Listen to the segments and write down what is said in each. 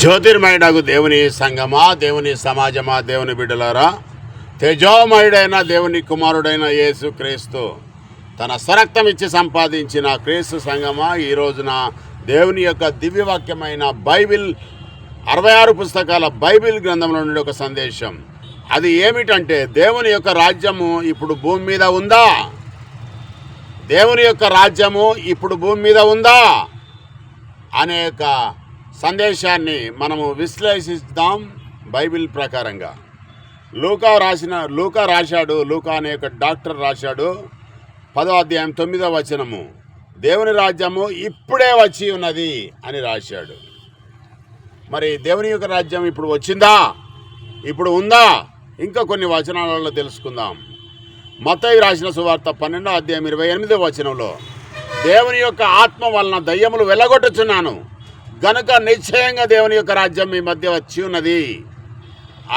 జ్యోతిర్మయుడకు దేవుని సంగమా దేవుని సమాజమా దేవుని బిడ్డలారా తేజోమయుడైన దేవుని కుమారుడైన యేసు క్రీస్తు తన స్వరక్తం ఇచ్చి సంపాదించిన క్రీస్తు సంగమా ఈ రోజున దేవుని యొక్క దివ్యవాక్యమైన బైబిల్ అరవై ఆరు పుస్తకాల బైబిల్ గ్రంథంలో నుండి ఒక సందేశం. అది ఏమిటంటే దేవుని యొక్క రాజ్యము ఇప్పుడు భూమి మీద ఉందా? దేవుని యొక్క రాజ్యము ఇప్పుడు భూమి మీద ఉందా? అనేక సందేశాన్ని మనము విశ్లేషిద్దాం బైబిల్ ప్రకారంగా. లూకా రాసిన లూకా రాశాడు లూకా అనే ఒక డాక్టర్ రాశాడు. పదో అధ్యాయం తొమ్మిదో వచనము. దేవుని రాజ్యము ఇప్పుడే వచ్చి ఉన్నది అని రాశాడు. మరి దేవుని యొక్క రాజ్యం ఇప్పుడు వచ్చిందా? ఇప్పుడు ఉందా? ఇంకా కొన్ని వచనాలలో తెలుసుకుందాం. మతయి రాసిన సువార్త పన్నెండో అధ్యాయం ఇరవై ఎనిమిదో వచనంలో దేవుని యొక్క ఆత్మ వలన దయ్యములు వెళ్ళగొట్టుచున్నాను గనుక నిశ్చయంగా దేవుని యొక్క రాజ్యం మీ మధ్య వచ్చి ఉన్నది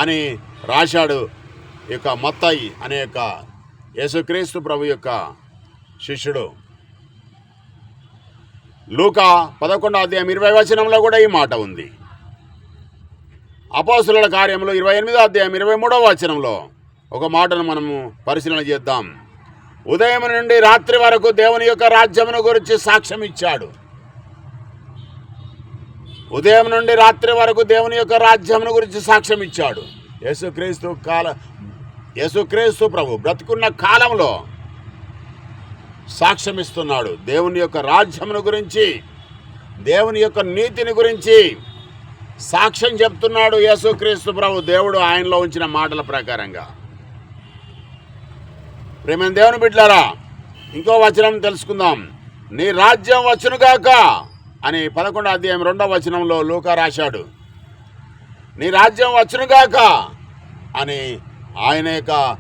అని రాశాడు ఈ యొక్క మత్తాయి అనే యొక్క యేసుక్రీస్తు ప్రభు యొక్క శిష్యుడు. లూకా పదకొండో అధ్యాయం ఇరవై వచనంలో కూడా ఈ మాట ఉంది. అపోసుల కార్యంలో ఇరవై ఎనిమిదో అధ్యాయం ఇరవై మూడవ వచనంలో ఒక మాటను మనము పరిశీలన చేద్దాం. ఉదయం నుండి రాత్రి వరకు దేవుని యొక్క రాజ్యమును గురించి సాక్ష్యం ఇచ్చాడు ఉదయం నుండి రాత్రి వరకు దేవుని యొక్క రాజ్యమును గురించి సాక్ష్యం ఇచ్చాడు. యేసుక్రీస్తు కాల యేసుక్రీస్తు ప్రభు బ్రతుకున్న కాలంలో సాక్ష్యం ఇస్తున్నాడు. దేవుని యొక్క రాజ్యమును గురించి దేవుని యొక్క నీతిని గురించి సాక్ష్యం చెప్తున్నాడు యేసుక్రీస్తు ప్రభు. దేవుడు ఆయనలో ఉంచిన మాటల ప్రకారంగా. ప్రేమ దేవుని బిడ్డారా ఇంకో వచనం తెలుసుకుందాం. నీ రాజ్యం వచ్చునుగాక అని పదకొండో అధ్యాయం రెండవ వచనంలో లూకా రాశాడు. నీ రాజ్యం వచ్చునుగాక అని ఆయన యొక్క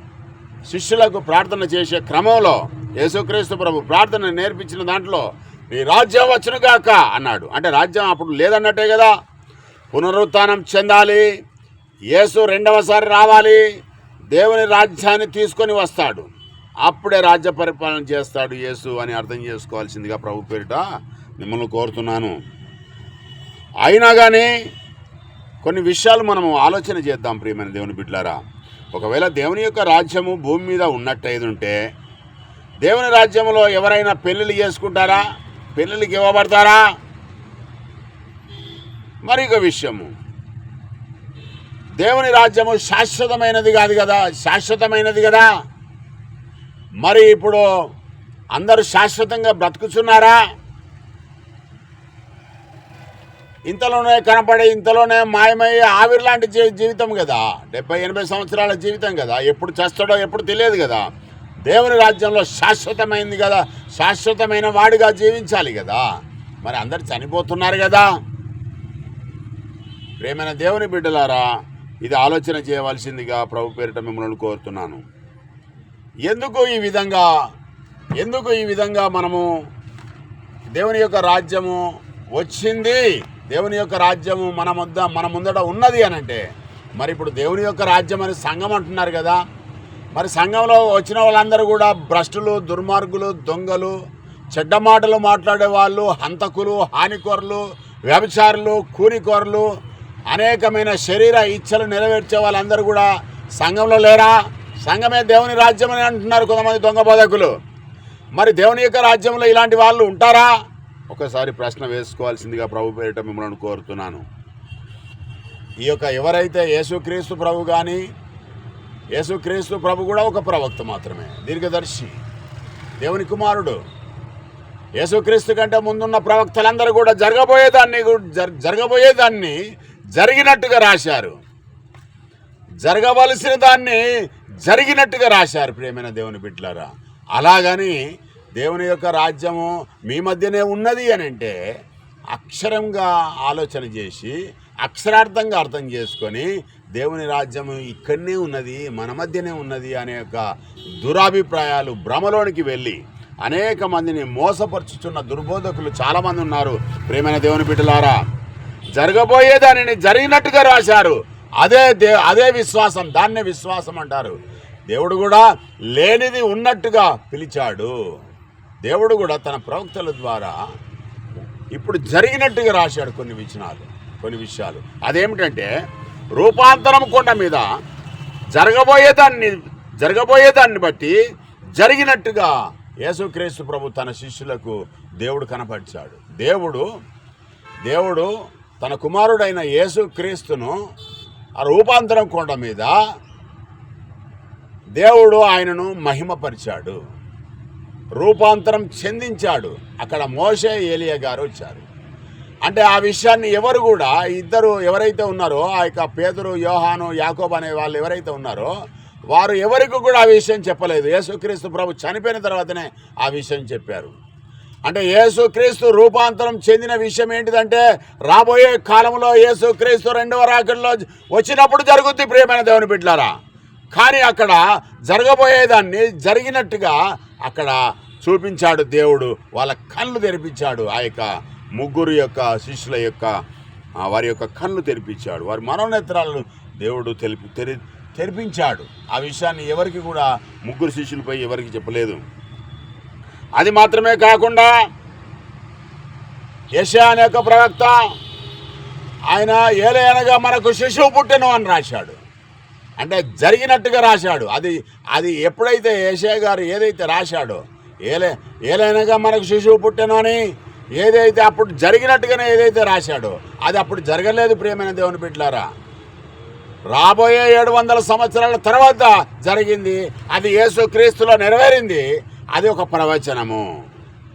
శిష్యులకు ప్రార్థన చేసే క్రమంలో యేసుక్రీస్తు ప్రభు ప్రార్థన నేర్పించిన దాంట్లో నీ రాజ్యం వచ్చునుగాక అన్నాడు. అంటే రాజ్యం అప్పుడు లేదన్నట్టే కదా. పునరుత్నం చెందాలి. యేసు రెండవసారి రావాలి. దేవుని రాజ్యాన్ని తీసుకొని వస్తాడు. అప్పుడే రాజ్య పరిపాలన చేస్తాడు యేసు అని అర్థం చేసుకోవాల్సిందిగా ప్రభు పేరిట మిమ్మల్ని కోరుతున్నాను. అయినా కానీ కొన్ని విషయాలు మనము ఆలోచన చేద్దాం ప్రియమైన దేవుని బిడ్లారా ఒకవేళ దేవుని యొక్క రాజ్యము భూమి మీద ఉన్నట్టయిదు ఉంటే దేవుని రాజ్యంలో ఎవరైనా పెళ్ళిళ్ళు చేసుకుంటారా? పెళ్ళిళ్ళకి ఇవ్వబడతారా? మరి ఒక విషయము. దేవుని రాజ్యము శాశ్వతమైనది కాదు కదా? శాశ్వతమైనది కదా? మరి ఇప్పుడు అందరూ శాశ్వతంగా బ్రతుకుతున్నారా ఇంతలోనే కనపడే ఇంతలోనే మాయమయ్యే ఆవిరి లాంటి జీవితం కదా. డెబ్బై ఎనభై సంవత్సరాల జీవితం కదా. ఎప్పుడు చేస్తాడో ఎప్పుడు తెలియదు కదా. దేవుని రాజ్యంలో శాశ్వతమైంది కదా. శాశ్వతమైన వాడిగా జీవించాలి కదా. మరి అందరు చనిపోతున్నారు కదా. ప్రేమైన దేవుని బిడ్డలారా ఇది ఆలోచన చేయవలసిందిగా ప్రభు పేరిట మిమ్మల్ని కోరుతున్నాను. ఎందుకు ఈ విధంగా ఎందుకు ఈ విధంగా మనము దేవుని యొక్క రాజ్యము వచ్చింది? దేవుని యొక్క రాజ్యము మన ముద్ద మన ముందట ఉన్నది అని అంటే మరి ఇప్పుడు దేవుని యొక్క రాజ్యం అని సంఘం అంటున్నారు కదా మరి సంఘంలో వచ్చిన వాళ్ళందరూ కూడా భ్రష్టులు దుర్మార్గులు దొంగలు చెడ్డ మాటలు మాట్లాడే వాళ్ళు హంతకులు హానికొరలు వ్యభిచారులు కూనికోరులు అనేకమైన శరీర ఇచ్చలు నెరవేర్చే వాళ్ళందరూ కూడా సంఘంలో లేరా? సంఘమే దేవుని రాజ్యం అని అంటున్నారు కొంతమంది దొంగ బోధకులు. మరి దేవుని యొక్క రాజ్యంలో ఇలాంటి వాళ్ళు ఉంటారా? ఒకసారి ప్రశ్న వేసుకోవాల్సిందిగా ప్రభు పేరిట మిమ్మల్ని కోరుతున్నాను. ఈ యొక్క ఎవరైతే యేసుక్రీస్తు ప్రభు కానీ యేసుక్రీస్తు ప్రభు కూడా ఒక ప్రవక్త మాత్రమే దీర్ఘదర్శి దేవుని కుమారుడు. యేసుక్రీస్తు కంటే ముందున్న ప్రవక్తలందరూ కూడా జరగబోయేదాన్ని జరగబోయేదాన్ని జరిగినట్టుగా రాశారు. జరగవలసిన దాన్ని జరిగినట్టుగా రాశారు ప్రేమైన దేవుని బిడ్డలారా. అలాగని దేవుని యొక్క రాజ్యము మీ మధ్యనే ఉన్నది అని అంటే అక్షరంగా ఆలోచన చేసి అక్షరార్థంగా అర్థం చేసుకొని దేవుని రాజ్యము ఇక్కడనే ఉన్నది మన మధ్యనే ఉన్నది అనే యొక్క దురాభిప్రాయాలు భ్రమలోనికి వెళ్ళి అనేక మందిని మోసపరుచుచున్న దుర్బోధకులు చాలామంది ఉన్నారు. ప్రేమైన దేవుని బిడ్డలారా జరగబోయే దానిని జరిగినట్టుగా రాశారు. అదే దే అదే విశ్వాసం దాన్నే విశ్వాసం అంటారు. దేవుడు కూడా లేనిది ఉన్నట్టుగా పిలిచాడు. దేవుడు కూడా తన ప్రవక్తల ద్వారా ఇప్పుడు జరిగినట్టుగా రాశాడు కొన్ని విచనాలు కొన్ని విషయాలు. అదేమిటంటే రూపాంతరం కొండ మీద జరగబోయేదాన్ని జరగబోయేదాన్ని బట్టి జరిగినట్టుగా యేసుక్రీస్తు ప్రభు తన శిష్యులకు దేవుడు కనపరిచాడు. దేవుడు దేవుడు తన కుమారుడైన యేసుక్రీస్తును ఆ రూపాంతరం కొండ మీద దేవుడు ఆయనను మహిమపరిచాడు. రూపాంతరం చెందించాడు. అక్కడ మోషే ఏలియా గారు వచ్చారు. అంటే ఆ విషయాన్ని ఎవరు కూడా ఇద్దరు ఎవరైతే ఉన్నారో ఆ యొక్క పేదరు యోహాను యాకోబ్ అనే వాళ్ళు ఎవరైతే ఉన్నారో వారు ఎవరికి కూడా ఆ విషయం చెప్పలేదు. యేసుక్రీస్తు ప్రభు చనిపోయిన తర్వాతనే ఆ విషయం చెప్పారు. అంటే యేసుక్రీస్తు రూపాంతరం చెందిన విషయం ఏంటిదంటే రాబోయే కాలంలో యేసుక్రీస్తు రెండవ రాకల్లో వచ్చినప్పుడు జరుగుద్ది ప్రియమైన దేవుని బిడ్లారా కానీ అక్కడ జరగబోయేదాన్ని జరిగినట్టుగా అక్కడ చూపించాడు దేవుడు. వాళ్ళ కళ్ళు తెరిపించాడు ఆ యొక్క ముగ్గురు యొక్క శిష్యుల యొక్క వారి యొక్క కళ్ళు తెరిపించాడు. వారి మనోనేత్రాలను దేవుడు తెలిపి తెరి తెరిపించాడు. ఆ విషయాన్ని ఎవరికి కూడా ముగ్గురు శిష్యులపై ఎవరికి చెప్పలేదు. అది మాత్రమే కాకుండా యశా అనే యొక్క ప్రవక్త ఆయన ఏలయనగా మనకు శిశువు పుట్టెను అని రాశాడు. అంటే జరిగినట్టుగా రాశాడు. అది అది ఎప్పుడైతే యశా గారు ఏదైతే రాశాడో ఏలే ఏలైనగా మనకు శిశువు పుట్టెను అని ఏదైతే అప్పుడు జరిగినట్టుగానే ఏదైతే రాశాడో అది అప్పుడు జరగలేదు ప్రియమైన దేవుని బిడ్డలారా. రాబోయే ఏడు వందల సంవత్సరాల తర్వాత జరిగింది అది యేసు క్రీస్తులో నెరవేరింది అది ఒక ప్రవచనము.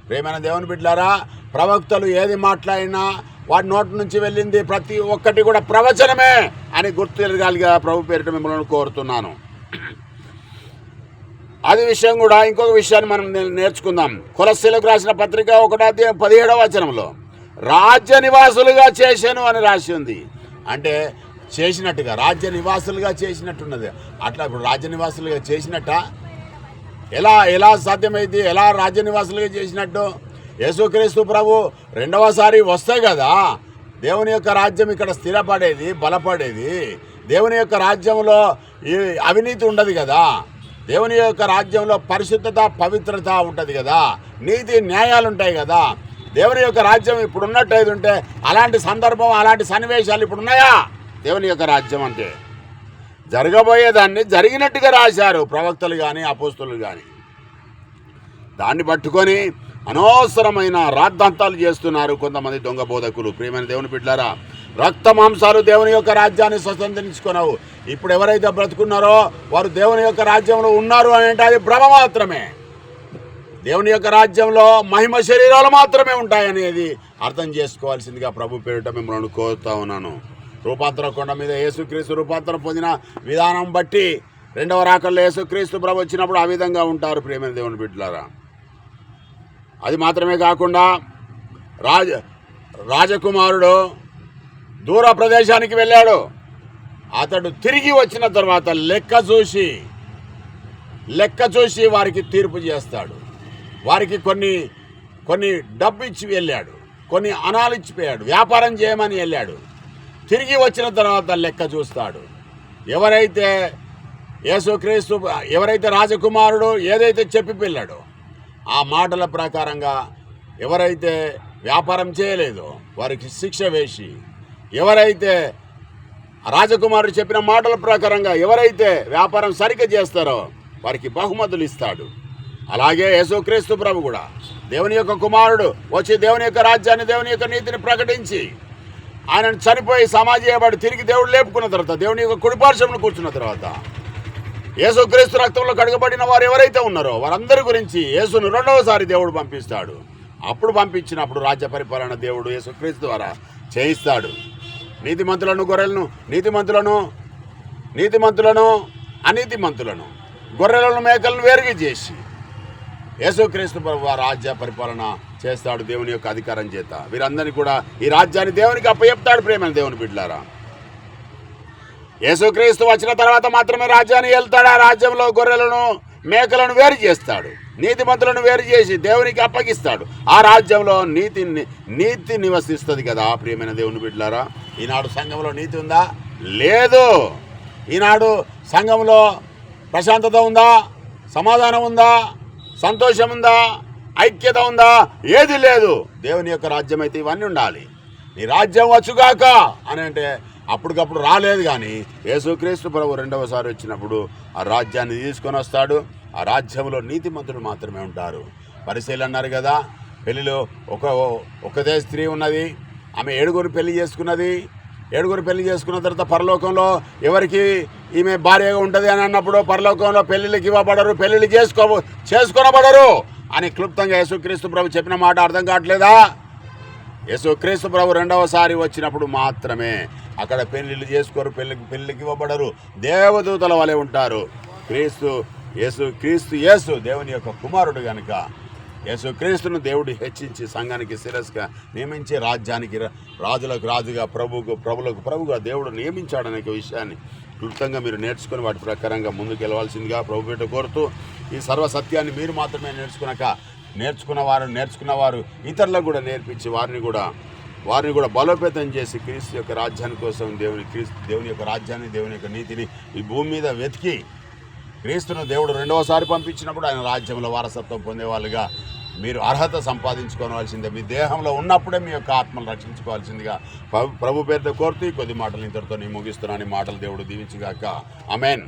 ప్రేమైన దేవుని బిడ్డలారా ప్రవక్తలు ఏది మాట్లాడినా వాడి నోటి నుంచి వెళ్ళింది ప్రతి ఒక్కటి కూడా ప్రవచనమే అని గుర్తుగా ప్రభు పేరిట మిమ్మల్ని కోరుతున్నాను. అది విషయం కూడా ఇంకొక విషయాన్ని మనం నేర్చుకుందాం. కులశీలకు రాసిన పత్రిక ఒకటో పదిహేడవ వచనంలో రాజ్య నివాసులుగా చేశాను అని రాసి ఉంది. అంటే చేసినట్టుగా రాజ్య నివాసులుగా చేసినట్టున్నది. అట్లా ఇప్పుడు రాజ్య నివాసులుగా చేసినట్ట? ఎలా ఎలా సాధ్యమైంది? ఎలా రాజ్య నివాసులుగా చేసినట్టు? యేసుక్రీస్తు ప్రభు రెండవసారి వస్తే కదా దేవుని యొక్క రాజ్యం ఇక్కడ స్థిరపడేది బలపడేది. దేవుని యొక్క రాజ్యంలో ఈ అవినీతి ఉండదు కదా. దేవుని యొక్క రాజ్యంలో పరిశుద్ధత పవిత్రత ఉంటుంది కదా. నీతి న్యాయాలు ఉంటాయి కదా. దేవుని యొక్క రాజ్యం ఇప్పుడు ఉన్నట్టయితే ఉంటే అలాంటి సందర్భం అలాంటి సన్నివేశాలు ఇప్పుడు ఉన్నాయా? దేవుని యొక్క రాజ్యం అంటే. జరగబోయేదాన్ని జరిగినట్టుగా రాశారు ప్రవక్తలు కానీ అపోస్తులు కానీ దాన్ని పట్టుకొని అనవసరమైన రాద్ధాంతాలు చేస్తున్నారు కొంతమంది దొంగ బోధకులు. ప్రియమైన దేవుని బిడ్డారా రక్త మాంసాలు దేవుని యొక్క రాజ్యాన్ని స్వతంత్రించుకున్నావు. ఇప్పుడు ఎవరైతే బ్రతుకున్నారో వారు దేవుని యొక్క రాజ్యంలో ఉన్నారు అని అంటే అది భ్రమ మాత్రమే. దేవుని యొక్క రాజ్యంలో మహిమ శరీరాలు మాత్రమే ఉంటాయనేది అర్థం చేసుకోవాల్సిందిగా ప్రభు పేరిట మిమ్మల్ని కోరుతా ఉన్నాను. రూపాంతర కొండ మీద యేసుక్రీస్తు రూపాంతరం పొందిన విధానం బట్టి రెండవ రాకల్లో యేసుక్రీస్తు ప్రభు వచ్చినప్పుడు ఆ విధంగా ఉంటారు ప్రేమైన దేవుని బిడ్డలారా. అది మాత్రమే కాకుండా రాజ రాజకుమారుడు దూర ప్రదేశానికి వెళ్ళాడు. అతడు తిరిగి వచ్చిన తర్వాత లెక్క చూసి లెక్క చూసి వారికి తీర్పు చేస్తాడు. వారికి కొన్ని కొన్ని డబ్బు ఇచ్చి వెళ్ళాడు. కొన్ని అనాలు ఇచ్చిపోయాడు వ్యాపారం చేయమని వెళ్ళాడు. తిరిగి వచ్చిన తర్వాత లెక్క చూస్తాడు. ఎవరైతే యేసుక్రీస్తు ఎవరైతే రాజకుమారుడు ఏదైతే చెప్పి వెళ్ళాడో ఆ మాటల ప్రకారంగా ఎవరైతే వ్యాపారం చేయలేదో వారికి శిక్ష వేసి ఎవరైతే రాజకుమారుడు చెప్పిన మాటల ప్రకారంగా ఎవరైతే వ్యాపారం సరిగ్గా చేస్తారో వారికి బహుమతులు ఇస్తాడు. అలాగే యేసుక్రీస్తు ప్రభు కూడా దేవుని యొక్క కుమారుడు వచ్చి దేవుని యొక్క రాజ్యాన్ని దేవుని యొక్క నీతిని ప్రకటించి ఆయనను చనిపోయి సమాజేయబడి తిరిగి దేవుడు లేపుకున్న తర్వాత దేవుని యొక్క కుడిపార్శ్వంలో కూర్చున్న తర్వాత యేసుక్రీస్తు రక్తంలో కడగబడిన వారు ఎవరైతే ఉన్నారో వారందరి గురించి యేసును రెండవసారి దేవుడు పంపిస్తాడు. అప్పుడు పంపించినప్పుడు రాజ్య పరిపాలన దేవుడు యేసుక్రీస్తు ద్వారా చేయిస్తాడు. నీతిమంతులను గొర్రెలను నీతిమంతులను నీతిమంతులను అనీతిమంతులను గొర్రెలను మేకలను వేరుగా చేసి యేసుక్రీస్తు ప్రభు రాజ్య పరిపాలన చేస్తాడు దేవుని యొక్క అధికారం చేత. వీరందరినీ కూడా ఈ రాజ్యాన్ని దేవునికి అప్పచెప్తాడు ప్రేమ దేవుని బిడ్డలారా. యేసుక్రీస్తు వచ్చిన తర్వాత మాత్రమే రాజ్యాన్ని వెళ్తాడు ఆ రాజ్యంలో గొర్రెలను మేకలను వేరు చేస్తాడు. నీతిమంతులను వేరు చేసి దేవునికి అప్పగిస్తాడు. ఆ రాజ్యంలో నీతి నీతి నివసిస్తుంది కదా ప్రియమైన దేవుని బిడ్డలారా. ఈనాడు సంఘంలో నీతి ఉందా? లేదు. ఈనాడు సంఘంలో ప్రశాంతత ఉందా? సమాధానం ఉందా? సంతోషం ఉందా? ఐక్యత ఉందా? ఏది లేదు. దేవుని యొక్క రాజ్యం అయితే ఇవన్నీ ఉండాలి. నీ రాజ్యం వచ్చుగాక అని అంటే అప్పటికప్పుడు రాలేదు కానీ యేసుక్రీస్తు ప్రభు రెండవసారి వచ్చినప్పుడు ఆ రాజ్యాన్ని తీసుకొని వస్తాడు. ఆ రాజ్యంలో నీతిమంతుడు మాత్రమే ఉంటారు. పరిశీలన అన్నారు కదా పెళ్ళిలో ఒక ఒకదే స్త్రీ ఉన్నది. ఆమె ఏడుగురు పెళ్ళి చేసుకున్నది. ఏడుగురు పెళ్ళి చేసుకున్న తర్వాత పరలోకంలో ఎవరికి ఈమె భార్యగా ఉంటుంది అని అన్నప్పుడు పరలోకంలో పెళ్ళిళ్ళకి ఇవ్వబడరు పెళ్ళిళ్ళు చేసుకో చేసుకొనబడరు అని క్లుప్తంగా యేసుక్రీస్తు ప్రభు చెప్పిన మాట అర్థం కావట్లేదా? యేసుక్రీస్తు ప్రభు రెండవసారి వచ్చినప్పుడు మాత్రమే అక్కడ పెళ్ళిళ్ళు చేసుకోరు పెళ్ళికి పెళ్ళికి ఇవ్వబడరు. దేవదూతల వలె ఉంటారు. క్రీస్తు యేసు క్రీస్తు యేసు దేవుని యొక్క కుమారుడు కనుక యేసుక్రీస్తును దేవుడు హెచ్చించి సంఘానికి శిరస్గా నియమించి రాజ్యానికి రా- రాజులకు రాజుగా ప్రభువుకు ప్రభులకు ప్రభుగా దేవుడు నియమించాడనే ఒక విషయాన్ని క్లుప్తంగా మీరు నేర్చుకుని వాటి ప్రకారంగా ముందుకు వెళ్ళవలసిందిగా ప్రభు కోరుతూ ఈ సర్వ సత్యాన్ని మీరు మాత్రమే నేర్చుకున్నాక నేర్చుకున్న వారు నేర్చుకున్నవారు ఇతరులకు కూడా నేర్పించి వారిని కూడా వారిని కూడా బలోపేతం చేసి క్రీస్తు యొక్క రాజ్యాన్ని కోసం దేవుని క్రీస్తు దేవుని యొక్క రాజ్యాన్ని దేవుని యొక్క నీతిని ఈ భూమి మీద వెతికి క్రీస్తును దేవుడు రెండవసారి పంపించినప్పుడు ఆయన రాజ్యంలో వారసత్వం పొందేవాళ్ళుగా మీరు అర్హత సంపాదించుకోవాల్సిందే. మీ దేహంలో ఉన్నప్పుడే మీ యొక్క ఆత్మను రక్షించుకోవాల్సిందిగా ప్రభు- పేరుతో కోరుతూ ఈ కొద్ది మాటలు ఇంతటితో నేను ముగిస్తున్నాను మాటలు దేవుడు దీవించుగాక. అమెన్